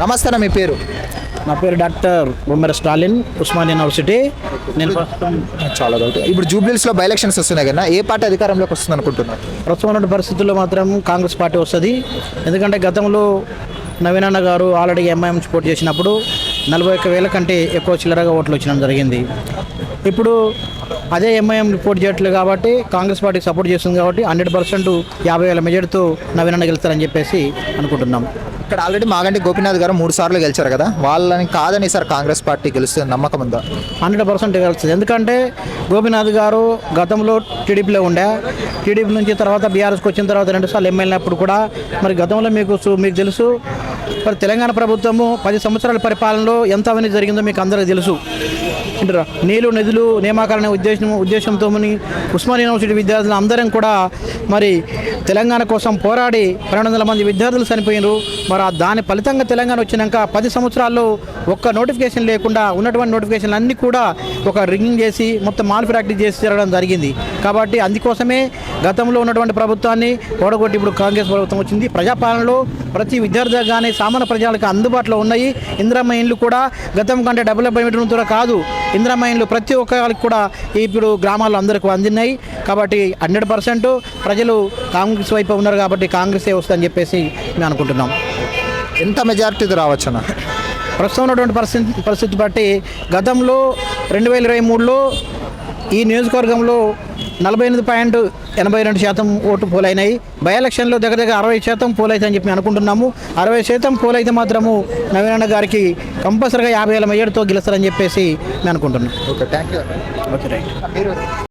నమస్తే మీ పేరు? నా పేరు డాక్టర్ బొమ్మెర స్టాలిన్ ఉస్మాన్ యూనివర్సిటీ. నేను ప్రస్తుతం చాలా డౌట్ ఇప్పుడు జూబ్లీస్లో బై ఎలక్షన్స్ వస్తున్నాయి కదా ఏ పార్టీ అధికారంలోకి వస్తుంది అనుకుంటున్నారు? ప్రస్తుతం ఉన్న పరిస్థితుల్లో మాత్రం కాంగ్రెస్ పార్టీ వస్తుంది. ఎందుకంటే గతంలో నవీనన్న గారు ఆల్రెడీ ఎంఐఎం పోటీ చేసినప్పుడు నలభై ఒక్క వేల కంటే ఎక్కువ చిల్లరగా ఓట్లు వచ్చిన జరిగింది. ఇప్పుడు అదే ఎంఐఎం పోటీ చేయట్లేదు కాబట్టి కాంగ్రెస్ పార్టీకి సపోర్ట్ చేస్తుంది కాబట్టి హండ్రెడ్ పర్సెంట్ యాభై వేల మెజార్టీతో నవీనన్న గెలుస్తారని చెప్పేసి అనుకుంటున్నాం. ఇక్కడ ఆల్రెడీ మాగంటి గోపీనాథ్ గారు మూడు సార్లు గెలిచారు కదా వాళ్ళని కాదని సార్ కాంగ్రెస్ పార్టీ గెలుస్తుంది నమ్మకం ఉందా? హండ్రెడ్ పర్సెంట్ గెలుస్తుంది. ఎందుకంటే గోపీనాథ్ గారు గతంలో టీడీపీలో ఉండే టీడీపీ నుంచి తర్వాత బీఆర్ఎస్కి వచ్చిన తర్వాత రెండుసార్లు ఎమ్మెల్యేనప్పుడు కూడా మరి గతంలో మీకు మీకు తెలుసు మరి తెలంగాణ ప్రభుత్వము పది సంవత్సరాల పరిపాలనలో ఎంత అవినీతి జరిగిందో మీకు అందరికీ తెలుసు. నీళ్ళు నిధులు నియామకాలనే ఉద్దేశం ఉద్దేశంతో ఉస్మాన్ యూనివర్సిటీ విద్యార్థులు అందరం కూడా మరి తెలంగాణ కోసం పోరాడి పన్నెండు వందల మంది విద్యార్థులు చనిపోయినారు. మరి ఆ దాని ఫలితంగా తెలంగాణ వచ్చినాక పది సంవత్సరాల్లో ఒక్క నోటిఫికేషన్ లేకుండా ఉన్నటువంటి నోటిఫికేషన్లు అన్నీ కూడా ఒక రింగింగ్ చేసి మొత్తం మాల్ ప్రాక్టీస్ చేసి తిరగడం జరిగింది. కాబట్టి అందుకోసమే గతంలో ఉన్నటువంటి ప్రభుత్వాన్ని ఓడగొట్టి ఇప్పుడు కాంగ్రెస్ ప్రభుత్వం వచ్చింది. ప్రజాపాలనలో ప్రతి విద్యార్థి కానీ సామాన్య ప్రజలకు అందుబాటులో ఉన్నాయి. ఇందిరమ్మ ఇండ్లు కూడా గతం కంటే డెవలప్మెంట్ కాదు. ఇందిరమ్మ ఇండ్లు ప్రతి ఒక్కరికి కూడా ఇప్పుడు గ్రామాల్లో అందరికీ అందినాయి కాబట్టి హండ్రెడ్ పర్సెంట్ ప్రజలు కాంగ్రెస్ వైపు ఉన్నారు కాబట్టి కాంగ్రెసే వస్తుందని చెప్పేసి మేము అనుకుంటున్నాం. ఎంత మెజారిటీది రావచ్చు అన్న? ప్రస్తుతం ఉన్నటువంటి పరిస్థితి పరిస్థితి బట్టి గతంలో రెండు వేల ఇరవై మూడులో ఈ నియోజకవర్గంలో నలభై ఎనిమిది పాయింట్ ఎనభై రెండు శాతం ఓటు పోలైనాయి. బై ఎలక్షన్లో దగ్గర దగ్గర అరవై శాతం పోలైతే చెప్పి అనుకుంటున్నాము. అరవై శాతం పోలైతే మాత్రము నవీనన్న గారికి కంపల్సరీగా యాభై వేల మెజార్టీతో గెలుస్తారని చెప్పేసి మేము అనుకుంటున్నాం. Okay thank you okay right